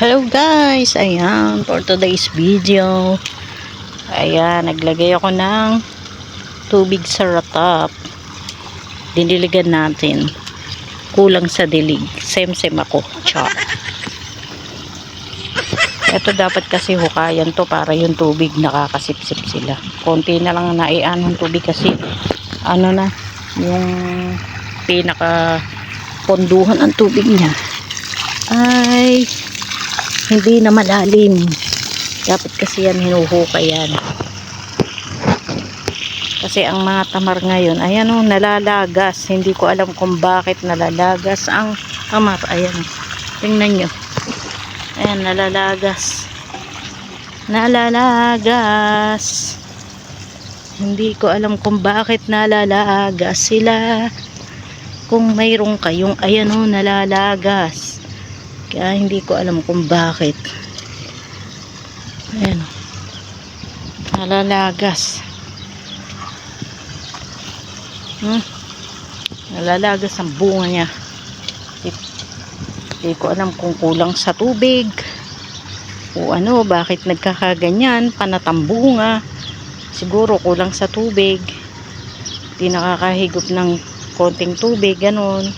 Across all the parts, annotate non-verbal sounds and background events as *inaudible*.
Hello guys! Ayan, for today's video. Ayan, naglagay ako ng tubig sa ratap. Diniligan natin. Kulang sa dilig. Same-same ako. Char. Ito dapat kasi hukayan to para yung tubig nakakasipsip sila. Konti na lang naian ng tubig kasi ano na, yung pinaka ponduhan ng tubig niya ay hindi na malalim. Dapat kasi yan hinuhukay yan. Kasi ang mga tamar ngayon, ayan o, nalalagas. Hindi ko alam kung bakit nalalagas ang tamar. Ayan o. Tingnan nyo. Ayan, nalalagas. Nalalagas. Hindi ko alam kung bakit nalalagas sila. Kung mayroon kayong, ayan o, nalalagas. Kaya hindi ko alam kung bakit. Ayan. Nalalagas. Hmm. Nalalagas ang bunga niya. Hindi ko alam kung kulang sa tubig. O ano, bakit nagkakaganyan. Panatambunga. Siguro kulang sa tubig. Hindi nakakahigop ng konting tubig. Ganon.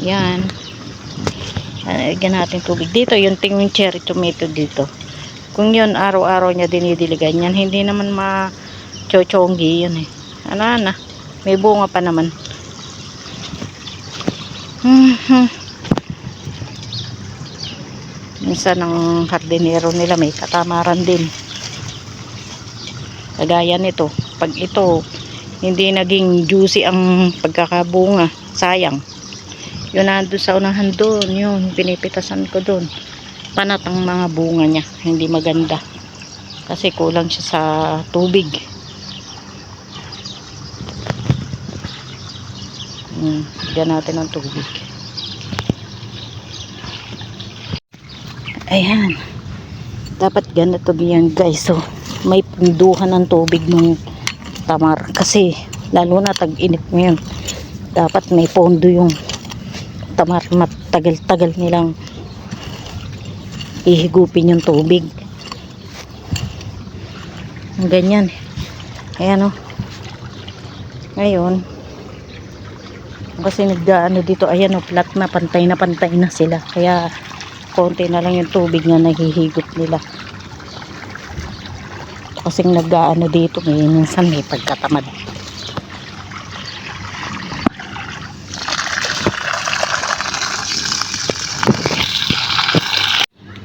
Yan. Lagyan natin tubig dito. Yung tingin cherry tomato dito. Kung yun, araw-araw niya dinidiligan yan. Hindi naman ma-chochonggi yun eh. Ano na. May bunga pa naman. Mhm. Minsan ang hardinero nila may katamaran din. Kagaya nito. Pag ito, hindi naging juicy ang pagkakabunga. Sayang yun nandun sa unahan doon yun pinipitasan ko doon. Panat ang mga bunga niya hindi maganda. Kasi kulang siya sa tubig. Hmm, bigyan natin ng tubig. Ayan. Dapat ganito yan guys so may punduhan ng tubig ng tamar. Kasi lalo na tag-init ngayon dapat may pondo yung tamar matagal-tagal nilang ihigupin yung tubig. Ganyan. Ayan o ngayon kasi nagdaano dito ayan o flat na pantay na pantay na sila. Kaya konti na lang yung tubig na nahihigop nila. Kasi nagdaano dito may minsan may pagkatamad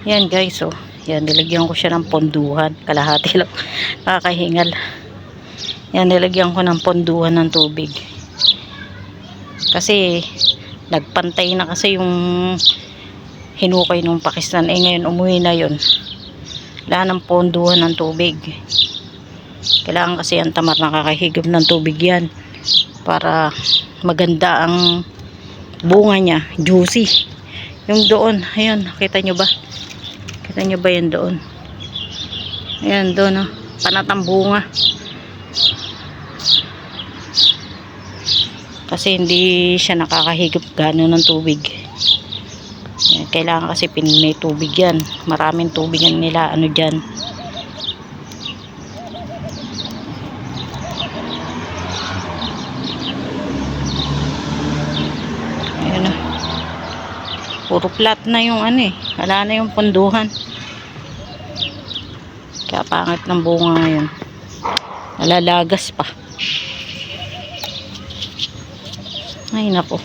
Yan guys, oh. Yan, nilagyan ko siya ng ponduhan. Kalahati lang. *laughs* Nakakahingal. Yan, nilagyan ko ng ponduhan ng tubig. Kasi, nagpantay na kasi yung hinukay ng Pakistan. Eh, ngayon, umuwi na yon Wala ng ponduhan ng tubig. Kailangan kasi ang tamar nakakahigop ng tubig yan. Para maganda ang bunga niya. Juicy. Yung doon, ayun, nakita nyo ba? Kita nyo ba yan doon? Ayan doon oh. Panatang bunga. Kasi hindi siya nakakahigop gano'n ng tubig. Kailangan kasi pin may tubig yan. Maraming tubig yan nila ano dyan. Ayan oh. Puro flat na yung ano eh. Wala na yung punduhan. Kaya pangit ng bunga ngayon. Nalalagas pa. Ay nako.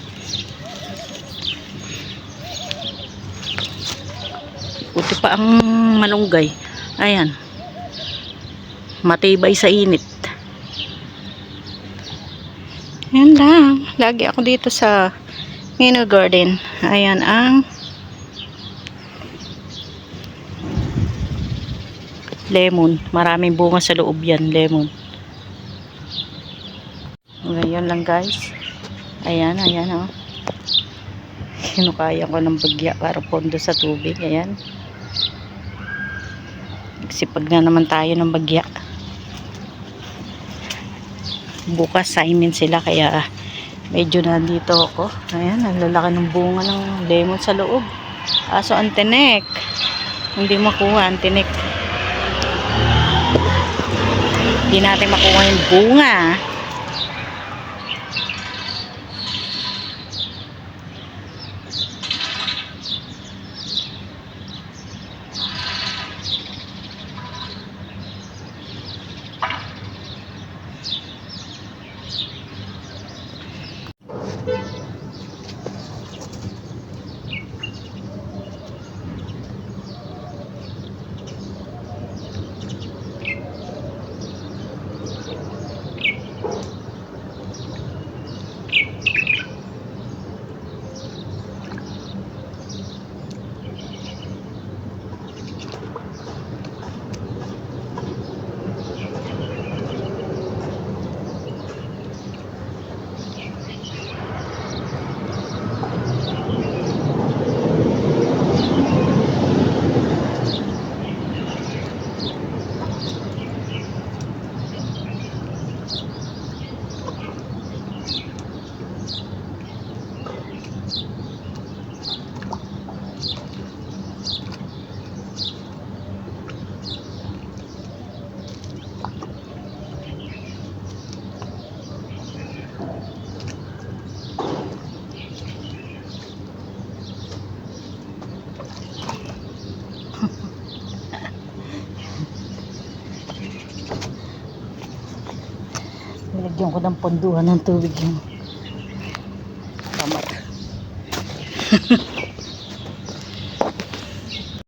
Puti pa ang malunggay. Ayan. Matibay sa init. Yan lang. Lagi ako dito sa Mino Garden. Ayan ang lemon. Maraming bunga sa loob yan, lemon. Ngayon lang guys. Ayan, ayan oh. Kinukaya ko ng bagya para pondo sa tubig. Ayan. Nagsipag na naman tayo ng bagya. Bukas Simon sila kaya medyo nandito ako. Ayan, ang lalaki ng bunga ng lemon sa loob. Aso ang tinik. Hindi makuha ang tinik. Hindi natin makuha yung bunga. Nilagyan ko ng ponduhan ng tubig yung kamat. *laughs*